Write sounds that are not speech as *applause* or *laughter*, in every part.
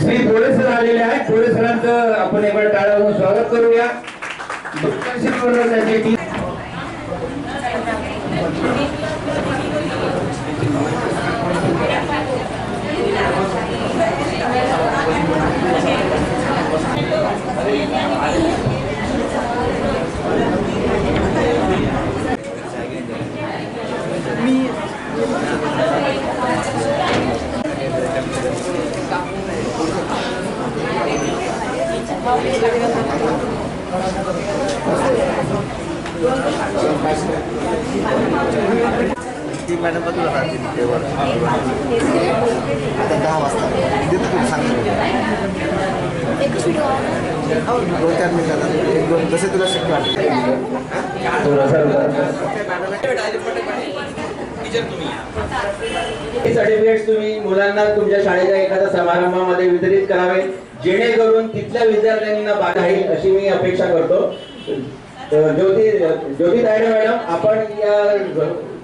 श्री पोळे सर आलेले आहेत. पोळे सरांचं आपण एकदा टाळ्या स्वागत करूया. बक्षीसपूर्ण त्यांची टीम आता दहा वाजता. देतो तुम्ही सांगतो हो, दोन चार मिनिटात एक दोन जसे तुला शक्य वाटतं सर्टिफिकेट तुम्ही मुलांना तुमच्या शाळेच्या एखाद्या समारंभामध्ये वितरित करावे जेणेकरून तिथल्या विद्यार्थ्यांना बाधा राहील अशी मी अपेक्षा करतो. ज्योती ज्योती तायडे मॅडम आपण या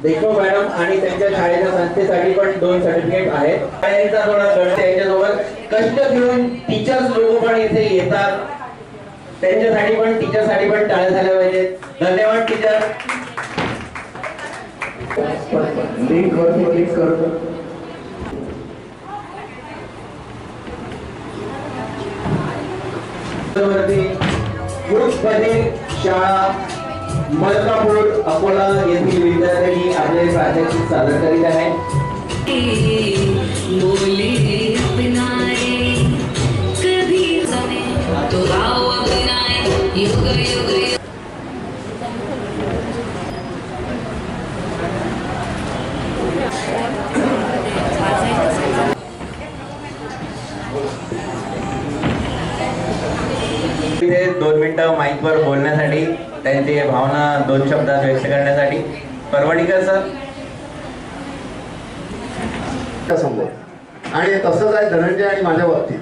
देशमुख मॅडम आणि त्यांच्या शाळेच्या संस्थेसाठी पण दोन सर्टिफिकेट आहेत. शाळेचा थोडा गट यांच्यासोबत. कष्ट घेऊन टीचर्स लोक पण इथे येतात. त्यांच्यासाठी पण टीचरसाठी पण टाळ्या झाल्या पाहिजेत. धन्यवाद टीचर लिंक वरती क्लिक करतो वरती ग्रुपमध्ये शाळा मलकापूर अकोला येथील विद्यार्थ्यांनी आपले प्रात्यक्षिक सादर करीत आहे. बोले दोन मिनिटं माईकवर बोलण्यासाठी त्यांची भावना दोन शब्दात व्यक्त करण्यासाठी. परवडीकर सर समोर. आणि तसंच आहे धनंजय आणि माझ्या बाबतीत.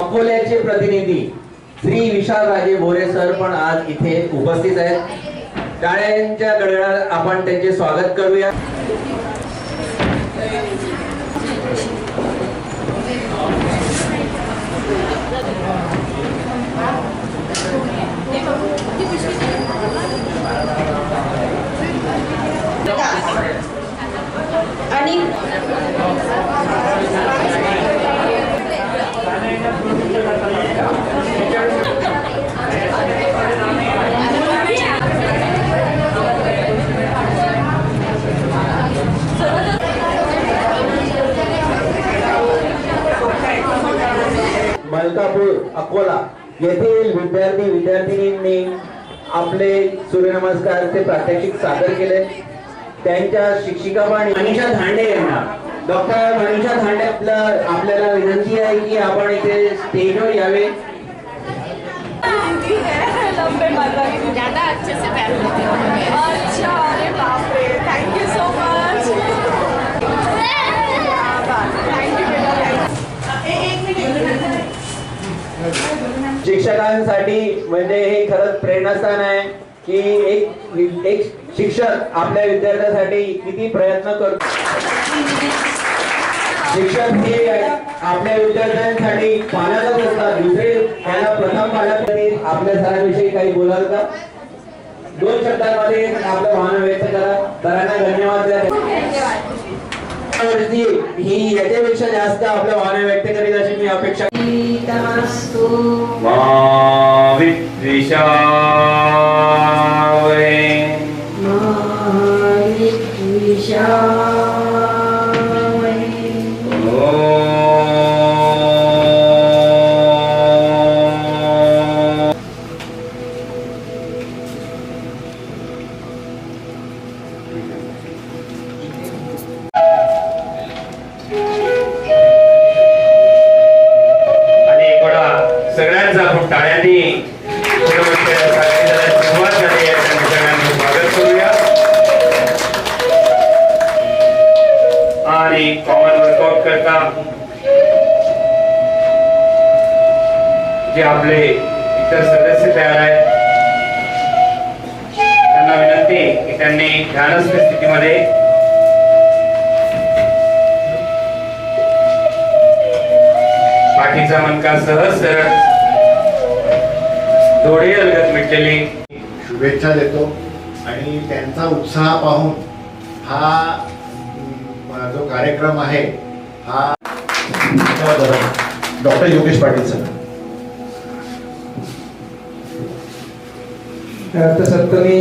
अकोल्याचे प्रतिनिधी श्री विशाल राजे भोरे सर पण आज इथे उपस्थित आहेत. टाळ्यांच्या गडगडात आपण त्यांचे स्वागत करूया आणि मलकापूर अकोला येथील विद्यार्थी विद्यार्थिनींनी आपले सूर्यनमस्कारचे प्रात्यक्षिक सादर केले. त्यांच्या शिक्षिका पण मनीषा धांडे यांना. डॉक्टर मनीषा धांडे आपला आपल्याला विनंती आहे की आपण इथे स्टेजवर यावे. *laughs* अच्छे से शिक्षकांसाठी म्हणजे हे खरंच प्रेरणास्थान आहे की एक एक शिक्षक आपल्या विद्यार्थ्यासाठी किती प्रयत्न करतो. शिक्षक हे आपल्या विद्यार्थ्यांसाठी पालकच असतात. दुसरे त्याला प्रथम पालक तरी आपल्या सरांविषयी काही बोलाल का? दोन शब्दांमध्ये आपलं भावना व्यक्त करा. सरांना धन्यवाद द्या. यावर्षी ही याच्यापेक्षा जास्त आपल्या भावना व्यक्त करीत अशी मी अपेक्षा मा विद्विषावहे आणि कॉमन वर्कआउट करता. जे आपले इतर सदस्य तयार आहेत त्यांना विनंती की त्यांनी ध्यानस्थ स्थितीमध्ये पाठीचा मनका सहज सरळ थोडे अलगत मिटलेली शुभेच्छा देतो. आणि त्यांचा उत्साह पाहून हा जो कार्यक्रम आहे हा doctor Yogesh Patil sir Rathasaptami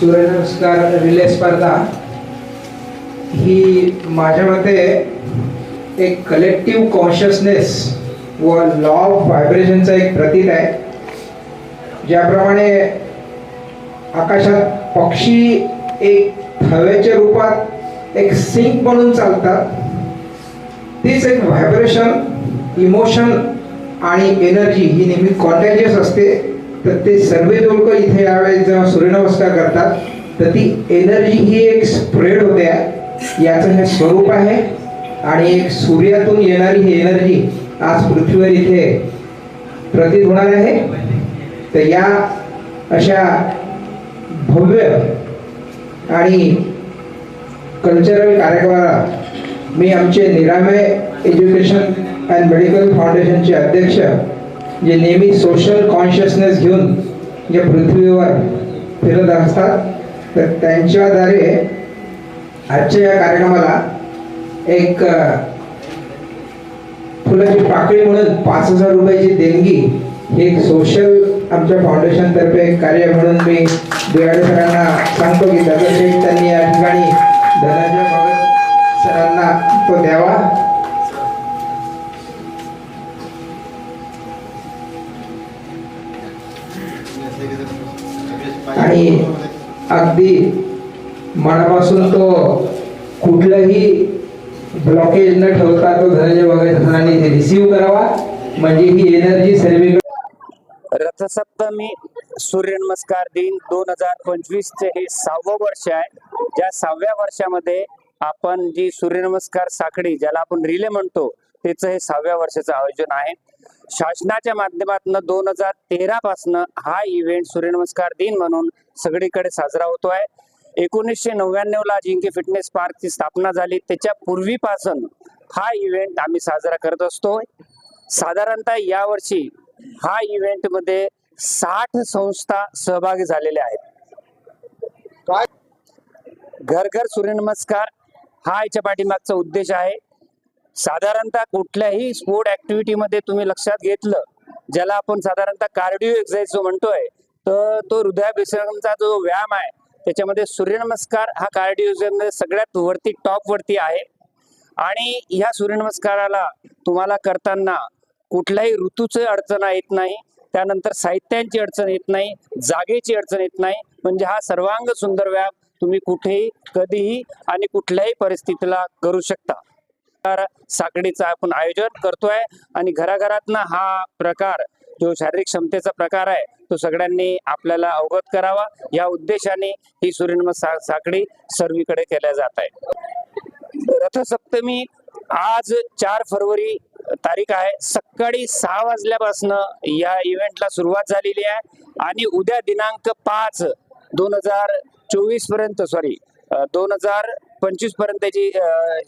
Surya Namaskar relay स्पर्धा ही माझ्या मते एक कलेक्टिव्ह कॉन्शियसनेस व लॉ ऑफ व्हायब्रेशनचा एक प्रतीक आहे. ज्याप्रमाणे आकाशात पक्षी एक हवेच्या रूपात एक सिंक म्हणून चालतात. तीच एक व्हायब्रेशन इमोशन आणि एनर्जी ही नेहमी कॉन्टॅजियस असते. तर ते सर्व लोक इथे यावेळेस जेव्हा सूर्यनमस्कार करतात तर ती एनर्जी ही एक स्प्रेड होते. याचं हे स्वरूप आहे. आणि एक सूर्यातून येणारी ही एनर्जी आज पृथ्वीवर इथे प्रतीत होणार आहे. तर या अशा भव्य आणि कल्चरल कार्यक्रमाला मी आमचे निरामे एज्युकेशन अँड मेडिकल फाउंडेशनचे अध्यक्ष जे नेहमी सोशल कॉन्शियसनेस घेऊन जे पृथ्वीवर फिरत असतात तर त्यांच्याद्वारे आजच्या या कार्यक्रमाला एक फुलाची पाकळी म्हणून पाच हजार रुपयाची देणगी हे एक सोशल आमच्या फाउंडेशनतर्फे कार्य म्हणून मी बियाडे सरांना सांगतो की दगडशेठ त्यांनी या ठिकाणी धनंजय भगत सरांना तो द्यावा. आणि अगदी मनापासून तो कुठलंही ब्लॉकेज न ठेवता तो धनंजय भगत सरांनी रिसीव्ह करावा. म्हणजे ही एनर्जी सर्व रथसप्तमी सूर्यनमस्कार दिन दोन हजार पंचवीस चे हे सहावं वर्ष आहे. ज्या सहाव्या वर्षामध्ये आपण जी सूर्यनमस्कार साखळी ज्याला आपण रिले म्हणतो त्याचं हे सहाव्या वर्षाचं आयोजन आहे. शासनाच्या माध्यमातून दोन हजार तेरा पासन हा इव्हेंट सूर्यनमस्कार दिन म्हणून सगळीकडे साजरा होतोय एकोणीसशे नव्याण्णव ला जिंके फिटनेस पार्कची स्थापना झाली. त्याच्या पूर्वीपासून हा इव्हेंट आम्ही साजरा करत असतो. साधारणतः यावर्षी हा इव्हेंटमध्ये साठ संस्था सहभागी झालेल्या आहेत. घर घर सूर्यनमस्कार हा याच्या पाठीमागचा उद्देश आहे. साधारणतः कुठल्याही स्पोर्ट ऍक्टिव्हिटीमध्ये तुम्ही लक्षात घेतलं ज्याला आपण साधारणतः कार्डिओ एक्सरसाइज जो म्हणतोय तर तो हृदयाभिसरणाचा जो व्यायाम आहे त्याच्यामध्ये सूर्यनमस्कार हा कार्डिओ सगळ्यात वरती टॉप वरती आहे. आणि ह्या सूर्यनमस्काराला तुम्हाला करताना कुठल्याही ऋतूचं अडचण येत नाही त्यानंतर साहित्यांची अडचण येत नाही जागेची अडचण येत नाही. म्हणजे हा सर्वांग सुंदर व्यायाम तुम्ही कुठेही कधीही आणि कुठल्याही परिस्थितीला करू शकता. तर साखळीचं आपण आयोजन करतोय आणि घराघरातनं हा प्रकार जो शारीरिक क्षमतेचा प्रकार आहे तो सगळ्यांनी आपल्याला अवगत करावा. या उद्देशाने ही सूर्यनमस्कार साखळी सर्वीकडे केल्या जात आहे. रथसप्तमी आज चार फरवरी तारीख आहे. सकाळी सहा वाजल्यापासून या इव्हेंटला सुरुवात झालेली आहे. आणि उद्या दिनांक पाच दोन हजार चोवीसपर्यंत सॉरी दोन हजार पंचवीसपर्यंत त्याची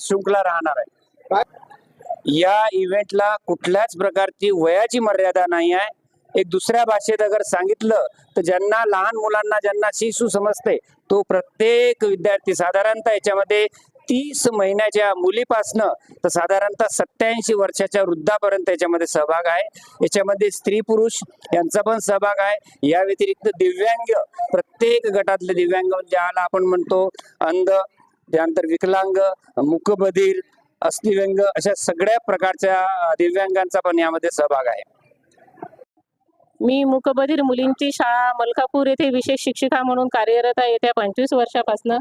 शृंखला राहणार आहे. या इव्हेंटला कुठल्याच प्रकारची वयाची मर्यादा नाही आहे. एक दुसऱ्या भाषेत अगर सांगितलं तर ज्यांना लहान मुलांना ज्यांना शिशु समजते तो प्रत्येक विद्यार्थी साधारणतः याच्यामध्ये तीस महिन्याच्या मुलीपासनं तर साधारणतः सत्याऐंशी वर्षाच्या वृद्धापर्यंत याच्यामध्ये सहभाग आहे. याच्यामध्ये स्त्री पुरुष यांचा पण सहभाग आहे. या व्यतिरिक्त दिव्यांग प्रत्येक गटातले दिव्यांग ज्याला आपण म्हणतो अंध त्यानंतर विकलांग मुकबधीर अस्थिव्यंग अशा सगळ्या प्रकारच्या दिव्यांगांचा पण यामध्ये सहभाग आहे. मी मुकबधीर मुलींची शाळा मलकापूर येथे विशेष शिक्षिका म्हणून कार्यरत आहे. येत्या पंचवीस वर्षापासून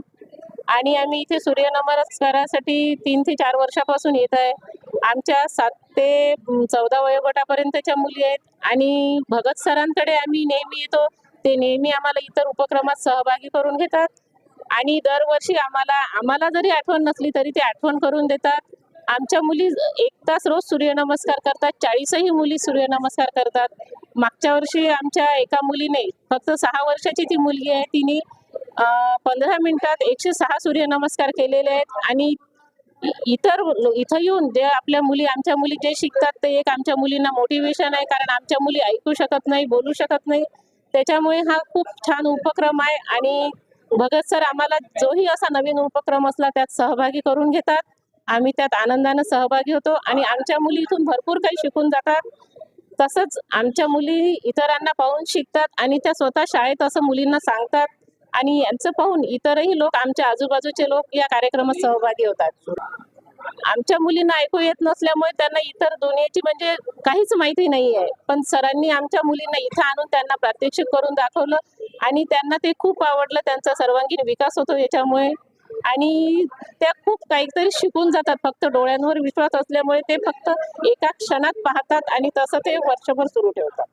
आणि आम्ही इथे सूर्यनमस्कारासाठी तीन ते चार वर्षापासून येत आहे. आमच्या सात ते चौदा वयोगटापर्यंतच्या मुली आहेत आणि भगत सरांकडे आम्ही नेहमी येतो. ते नेहमी आम्हाला इतर उपक्रमात सहभागी करून घेतात. आणि दरवर्षी आम्हाला आम्हाला जरी आठवण नसली तरी ते आठवण करून देतात. आमच्या मुली एक तास रोज सूर्यनमस्कार करतात. चाळीसही मुली सूर्यनमस्कार करतात. मागच्या वर्षी आमच्या एका मुलीने फक्त सहा वर्षाची ती मुलगी आहे तिने पंधरा मिनिटात एकशे सहा सूर्यनमस्कार केलेले आहेत आणि इ- इतर इथं येऊन जे आपल्या मुली आमच्या मुली जे शिकतात ते एक आमच्या मुलींना मोटिवेशन आहे कारण आमच्या मुली ऐकू शकत नाही बोलू शकत नाही. त्याच्यामुळे हा खूप छान उपक्रम आहे आणि भगत सर आम्हाला जोही असा नवीन उपक्रम असला त्यात सहभागी करून घेतात. आम्ही त्यात आनंदानं सहभागी होतो आणि आमच्या मुली इथून भरपूर काही शिकून जातात. तसंच आमच्या मुली इतरांना पाहून शिकतात आणि त्या स्वतः शाळेत असं मुलींना सांगतात. आणि यांचं पाहून इतरही लोक आमच्या आजूबाजूचे लोक या कार्यक्रमात सहभागी होतात. आमच्या मुलींना ऐकू येत नसल्यामुळे त्यांना इतर दुनियेची म्हणजे काहीच माहिती नाही आहे पण सरांनी आमच्या मुलींना इथं आणून त्यांना प्रात्यक्षिक करून दाखवलं आणि त्यांना ते खूप आवडलं. त्यांचा सर्वांगीण विकास होतो याच्यामुळे. आणि त्या खूप काहीतरी शिकून जातात. फक्त डोळ्यांवर विश्वास असल्यामुळे ते फक्त एका क्षणात पाहतात आणि तसं ते वर्षभर सुरू ठेवतात.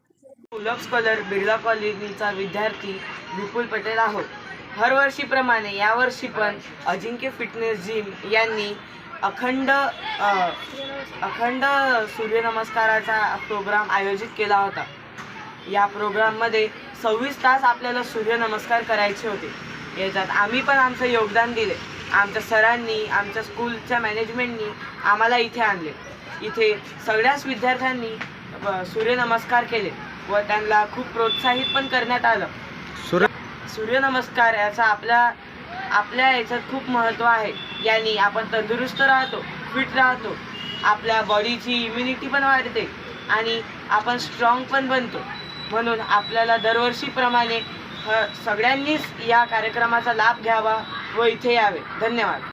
पुलक स्कॉलर बिर्ला कॉलेजचा विद्यार्थी विपुल पटेल आहोत. हरवर्षीप्रमाणे यावर्षी पण अजिंक्य फिटनेस जिम यांनी अखंड अ, अखंड सूर्यनमस्काराचा प्रोग्राम आयोजित केला होता. या प्रोग्राममध्ये सव्वीस तास आपल्याला सूर्यनमस्कार करायचे होते. याच्यात आम्ही पण आमचं योगदान दिले. आमच्या सरांनी आमच्या स्कूलच्या मॅनेजमेंटनी आम्हाला इथे आणले. इथे सगळ्याच विद्यार्थ्यांनी अ, सूर्यनमस्कार केले. व त्यांना खूप प्रोत्साहित पण करण्यात आलं. सूर्य सूर्यनमस्कार याचा आपल्या आपल्या याच्यात खूप महत्त्व आहे. याने आपण तंदुरुस्त राहतो फिट राहतो. आपल्या बॉडीची इम्युनिटी पण वाढते आणि आपण स्ट्रॉंग पण बनतो. म्हणून आपल्याला दरवर्षीप्रमाणे सगळ्यांनीच या कार्यक्रमाचा लाभ घ्यावा व इथे यावे. धन्यवाद.